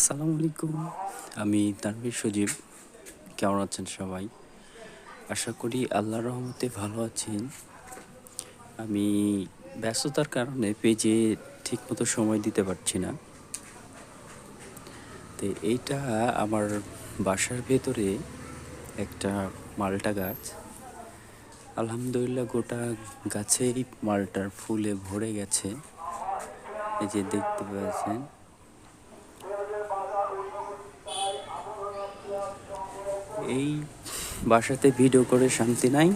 আসসালামু আলাইকুম। আমি তানভীর সজীব। কেমন আছেন সবাই? আশা করি আল্লাহর রহমতে ভালো আছেন। আমি ব্যস্ততার কারণে পেজে ঠিকমতো সময় দিতে পারছি না। তো এইটা আমার বাসার ভেতরে একটা মালটা গাছ। আলহামদুলিল্লাহ গোটা গাছেই মালটার ফুলে ভরে গেছে। এই যে দেখতে পাচ্ছেন এই বাসাতে ভিডিও করে শান্তি নাই।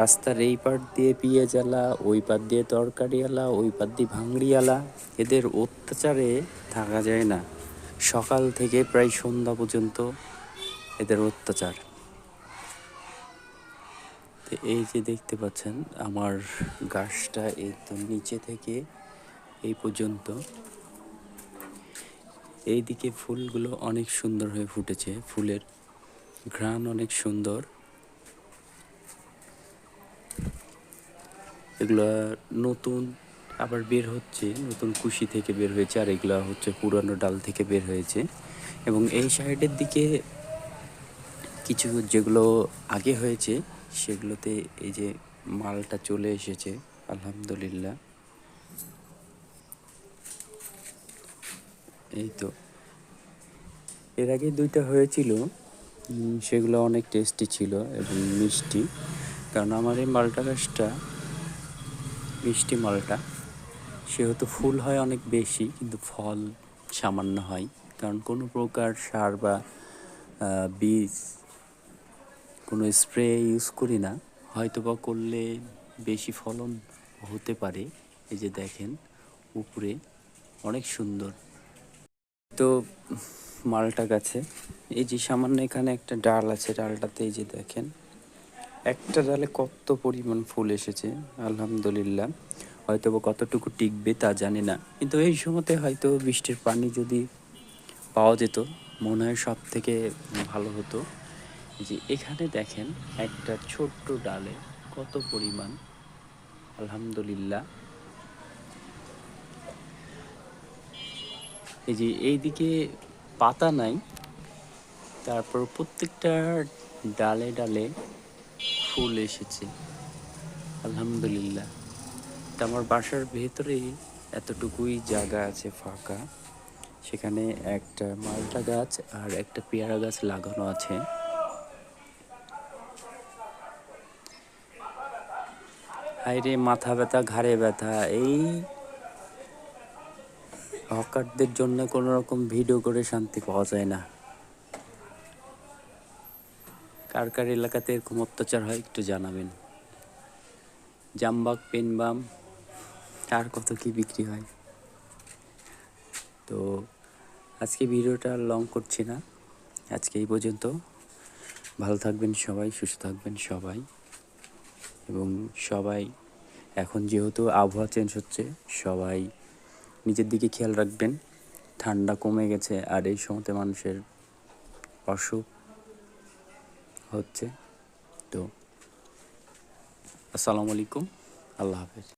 রাস্তার এই পার দিয়ে পিঁয়াজ আলা, ওই পার দিয়ে তরকারি আলা, ওই পার দিয়ে ভাঙড়ি আলা, এদের অত্যাচারে থাকা যায় না। সকাল থেকে প্রায় সন্ধ্যা পর্যন্ত এদের অত্যাচার। তো এই যে দেখতে পাচ্ছেন, আমার গাছটা একদম নিচে থেকে এই পর্যন্ত। এইদিকে ফুলগুলো অনেক সুন্দর হয়ে ফুটেছে, ফুলের ঘ্রাণ অনেক সুন্দর। এগুলা নতুন আবার বের হচ্ছে, নতুন কুশি থেকে বের হয়েছে, আর এগুলা হচ্ছে পুরানো ডাল থেকে বের হয়েছে। এবং এই সাইডের দিকে কিছু যেগুলো আগে হয়েছে, সেগুলোতে এই যে মালটা চলে এসেছে, আলহামদুলিল্লাহ। এই তো। এর আগে দুইটা হয়েছিল। সেগুলো অনেক টেস্টি ছিল এবং মিষ্টি। কারণ আমার এই মালটা গাছটা, মিষ্টি মালটা, সেহেতু ফুল হয় অনেক বেশি, কিন্তু ফল সামান্য হয়। কারণ কোনো প্রকার সার বা বীজ কোনো স্প্রে ইউজ করি না। হয়তো বা করলে বেশি ফলন হতে পারে। এই যে দেখেন, উপরে অনেক সুন্দর। তো মালটা গাছে। এই যে সামান্য এখানে একটা ডাল আছে, ডালটাতে এই যে দেখেন, একটা ডালে কত পরিমাণ ফুল এসেছে, আলহামদুলিল্লাহ। হয়তো কতটুকু টিকবে তা জানি না। কিন্তু এই সময়তে হয়তো বৃষ্টির পানি যদি পাওয়া যেত, মনে হয় সব থেকে ভালো হতো। যে এখানে দেখেন, একটা ছোট্ট ডালে কত পরিমাণ, আলহামদুলিল্লাহ। এই যে এইদিকে পাতা নাই, তারপর প্রত্যেকটা ডালে ডালে ফুল এসেছে, আলহামদুলিল্লাহ। তা আমার বাসার ভেতরেই এতটুকুই জায়গা আছে ফাঁকা। সেখানে একটা মালটা গাছ আর একটা পেয়ারা গাছ লাগানো আছে। হাইরে মাথা ব্যথা, ঘাড়ে ব্যথা, এই হকারদের জন্য কোনো রকম ভিডিও করে শান্তি পাওয়া যায় না। কার কার এলাকাতে এরকম অত্যাচার হয় একটু জানাবেন। জামবাগ, পেনবাম আর কত কি বিক্রি হয়। তো আজকে ভিডিওটা লং করছি না। আজকে এই পর্যন্ত। ভালো থাকবেন সবাই, সুস্থ থাকবেন সবাই। এবং সবাই, এখন যেহেতু আবহাওয়া চেঞ্জ হচ্ছে, সবাই নিজের দিকে খেয়াল রাখবেন। ঠান্ডা কমে গেছে আর এই সময়তে মানুষের অসুখ হচ্ছে। তো, আসসালামু আলাইকুম। আল্লাহ হাফেজ।